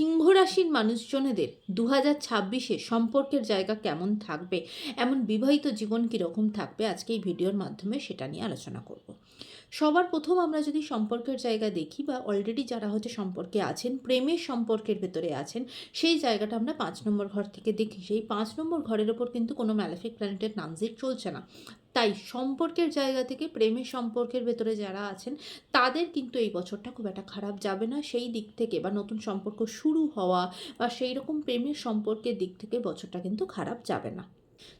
সিংহ রাশির মানুষজনেদের দু হাজার ছাব্বিশে সম্পর্কের জায়গা কেমন থাকবে? এমন বিবাহিত জীবন কীরকম থাকবে? আজকে এই ভিডিওর মাধ্যমে সেটা নিয়ে আলোচনা করব। সবার প্রথম আমরা যদি সম্পর্কের জায়গা দেখি বা অলরেডি যারা হচ্ছে সম্পর্কে আছেন, প্রেমের সম্পর্কের ভেতরে আছেন, সেই জায়গাটা আমরা পাঁচ নম্বর ঘর থেকে দেখি। সেই পাঁচ নম্বর ঘরের ওপর কিন্তু কোনো ম্যালেফিক প্ল্যানেটের ট্রানজিট চলছে না। তাই সম্পর্কের জায়গা থেকে প্রেমের সম্পর্কের ভেতরে যারা আছেন, তাদের কিন্তু এই বছরটা খুব একটা খারাপ যাবে না। সেই দিক থেকে বা নতুন সম্পর্ক শুরু হওয়া বা সেই রকম প্রেমের সম্পর্কের দিক থেকে বছরটা কিন্তু খারাপ যাবে না।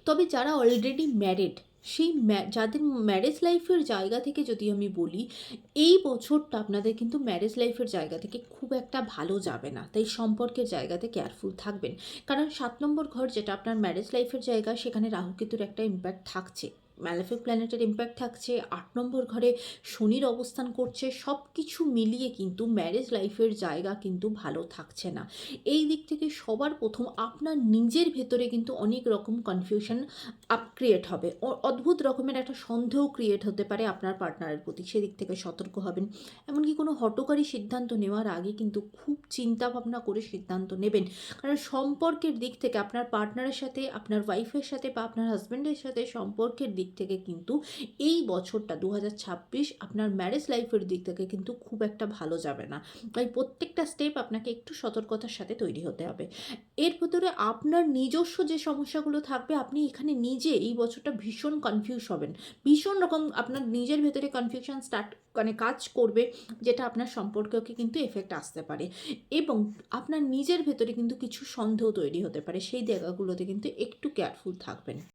তবে যারা অলরেডি ম্যারিড সেই যাদের ম্যারেজ লাইফের জায়গা থেকে যদি আমি বলি, এই বছরটা আপনাদের কিন্তু ম্যারেজ লাইফের জায়গা থেকে খুব একটা ভালো যাবে না। তাই সম্পর্কের জায়গাতে কেয়ারফুল থাকবেন। কারণ সাত নম্বর ঘর যেটা আপনার ম্যারেজ লাইফের জায়গা, সেখানে রাহুকেতুর একটা ইম্প্যাক্ট থাকছে। ম্যালেফিক প্ল্যানেটের ইম্প্যাক্ট থাকছে, আট নম্বর ঘরে শনির অবস্থান করছে সব কিছু মিলিয়ে কিন্তু ম্যারেজ লাইফের জায়গা কিন্তু ভালো থাকছে না। এই দিক থেকে সবার প্রথম আপনার নিজের ভেতরে কিন্তু অনেক রকম কনফিউশন আপ ক্রিয়েট হবে। অদ্ভুত রকমের একটা সন্দেহ ক্রিয়েট হতে পারে আপনার পার্টনারের প্রতি, সেদিক থেকে সতর্ক হবেন। এমনকি কোনো হটকারী সিদ্ধান্ত নেওয়ার আগে কিন্তু খুব চিন্তা ভাবনা করে সিদ্ধান্ত নেবেন। কারণ সম্পর্কের দিক থেকে আপনার পার্টনারের সাথে, আপনার ওয়াইফের সাথে বা আপনার হাজব্যান্ডের সাথে সম্পর্কের দিক থেকে কিন্তু এই বছরটা দু হাজার ছাব্বিশ আপনার ম্যারেজ লাইফের দিক থেকে কিন্তু খুব একটা ভালো যাবে না। তাই প্রত্যেকটা স্টেপ আপনাকে একটু সতর্কতার সাথে তৈরি হতে হবে। এর ভেতরে আপনার নিজস্ব যে সমস্যাগুলো থাকবে, আপনি এখানে নিজে এই বছরটা ভীষণ কনফিউজ হবেন। ভীষণ রকম আপনার নিজের ভেতরে কনফিউশন স্টার্ট মানে কাজ করবে, যেটা আপনার সম্পর্ককে কিন্তু এফেক্ট আসতে পারে। এবং আপনার নিজের ভেতরে কিন্তু কিছু সন্দেহ তৈরি হতে পারে। সেই জায়গাগুলোতে কিন্তু একটু কেয়ারফুল থাকবেন।